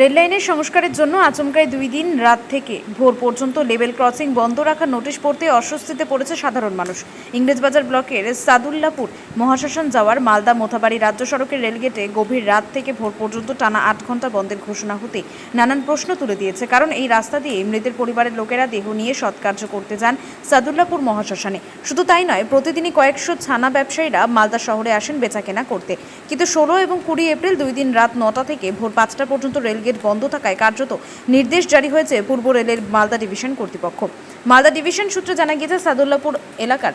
রেললাইনের সংস্কারের জন্য আচমকায় দুই দিন রাত থেকে ভোর পর্যন্ত লেভেল ক্রসিং বন্ধ রাখার নোটিশ পড়তে অস্বস্তিতে পড়েছে সাধারণ মানুষ। ইংরেজবাজার ব্লকের সাদুল্লাপুর মহাশাসন যাওয়ার মালদা মোথাবাড়ি রাজ্য সড়কের রেলগেটে গভীর রাত থেকে ভোর পর্যন্ত টানা আট ঘণ্টা বন্ধের ঘোষণা হতে নানান প্রশ্ন তুলে দিয়েছে। কারণ এই রাস্তা দিয়ে মৃতের পরিবারের লোকেরা দেহ নিয়ে সৎকার্য করতে যান সাদুল্লাপুর মহাশ্মশানে। শুধু তাই নয়, প্রতিদিনই কয়েকশো ছানা ব্যবসায়ীরা মালদা শহরে আসেন বেচাকেনা করতে। কিন্তু ষোলো এবং কুড়ি এপ্রিল দুই দিন রাত নটা থেকে ভোর পাঁচটা পর্যন্ত রেলগেট বন্ধ থাকায় কার্যত নির্দেশ জারি হয়েছে পূর্ব রেলের মালদা ডিভিশন কর্তৃপক্ষ। মালদা ডিভিশন সূত্রে জানা গিয়েছে, সাদুল্লাপুর এলাকার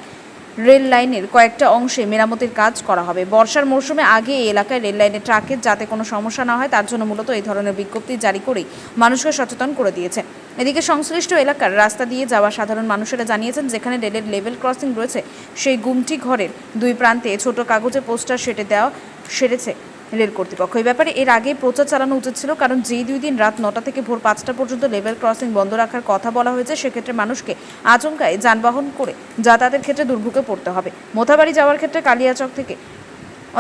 রেল লাইনের কয়েকটা অংশে মেরামতির কাজ করা হবে। বর্ষার মৌসুমে আগে এই এলাকায় রেল লাইনের ট্রাকের যাতে কোনো সমস্যা না হয়, তার জন্য মূলত এই ধরনের বিজ্ঞপ্তি জারি করেই মানুষকে সচেতন করে দিয়েছে। এদিকে সংশ্লিষ্ট এলাকার রাস্তা দিয়ে যাওয়া সাধারণ মানুষেরা জানিয়েছেন, যেখানে রেলের লেভেল ক্রসিং রয়েছে, সেই গুমটি ঘরের দুই প্রান্তে ছোট কাগজে পোস্টার সেটে দেওয়া সেরেছে। রেল কর্তৃপক্ষ। এই ব্যাপারে এর আগে প্রচার চালানো উচিত ছিল, কারণ যেই দুই দিন রাত নটা থেকে ভোর পাঁচটা পর্যন্ত লেভেল ক্রসিং বন্ধ রাখার কথা বলা হয়েছে, সেক্ষেত্রে মানুষকে আচমকায় যানবাহন করে যাতায়াতের ক্ষেত্রে দুর্ভোগে পড়তে হবে। মোথাবাড়ি যাওয়ার ক্ষেত্রে কালিয়াচক থেকে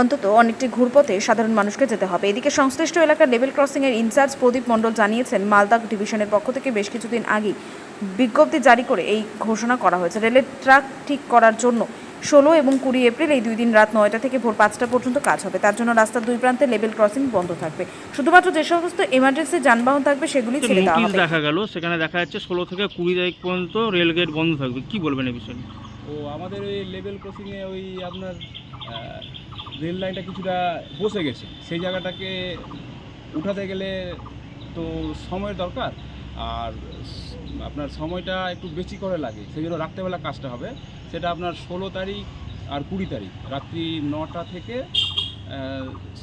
অন্তত অনেকটি ঘুরপথে সাধারণ মানুষকে যেতে হবে। এদিকে সংশ্লিষ্ট এলাকার লেভেল ক্রসিং এর ইনচার্জ প্রদীপ মণ্ডল জানিয়েছেন, মালদা ডিভিশনের পক্ষ থেকে বেশ কিছুদিন আগেই বিজ্ঞপ্তি জারি করে এই ঘোষণা করা হয়েছে। রেলের ট্রাক ঠিক করার জন্য ষোলো এবং কুড়ি এপ্রিল এই দুই দিন রাত নয়টা থেকে ভোর পাঁচটা পর্যন্ত কাজ হবে। তার জন্য রাস্তার দুই প্রান্তে লেভেল ক্রসিং বন্ধ থাকবে। শুধুমাত্র যে সমস্ত এমার্জেন্সি যানবাহন থাকবে সেগুলি ছেড়ে দেওয়া হবে। দেখা গেল সেখানে দেখা যাচ্ছে ষোলো থেকে কুড়ি তারিখ পর্যন্ত রেল গেট বন্ধ থাকবে। কি বলবেন এই বিষয়ে? ও আমাদের ওই লেভেল ক্রসিংয়ে ওই আপনার রেল লাইনটা কিছুটা বসে গেছে। সেই জায়গাটাকে উঠাতে গেলে তো সময়ের দরকার। আর আপনার সময়টা একটু বেশি করে লাগে সেই জন্য রাত্রেবেলা কাজটা হবে। সেটা আপনার ষোলো তারিখ আর কুড়ি তারিখ রাত্রি নটা থেকে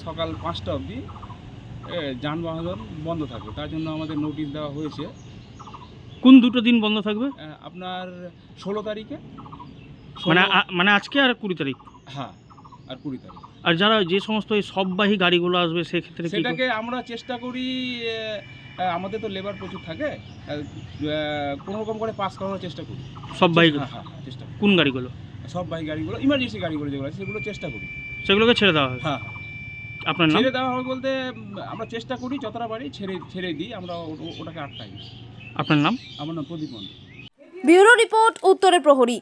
সকাল পাঁচটা অবধি যানবাহন বন্ধ থাকবে। তার জন্য আমাদের নোটিশ দেওয়া হয়েছে। কোন দুটো দিন বন্ধ থাকবে? আপনার ষোলো তারিখে। মানে মানে আজকে আর কুড়ি তারিখ? হ্যাঁ আর কুড়ি তারিখ। আর যারা যে সমস্ত এই সববাহী গাড়িগুলো আসবে সেক্ষেত্রে সেটাকে আমরা চেষ্টা করি আমাদের তো লেবার প্রচুর থাকে। কোনো রকম করে পাস করানোর চেষ্টা করি। সব বাইক হ্যাঁ হ্যাঁ, চেষ্টা কোন গাড়িগুলো? সব বাইক গাড়িগুলো ইমার্জেন্সি গাড়িগুলো যেগুলো আছে সেগুলো চেষ্টা করি। সেগুলোকে ছেড়ে দেওয়া হবে হ্যাঁ? হ্যাঁ। আপনার ছেড়ে দেওয়া হবে বলতে আমরা চেষ্টা করি যতটা পারি ছেড়ে ছেড়ে দিই আমরা ওটাকে আটকাই। আপনার নাম? আমার নাম প্রদীপ মন্ডল ব্যুরো রিপোর্ট উত্তরের প্রহরী।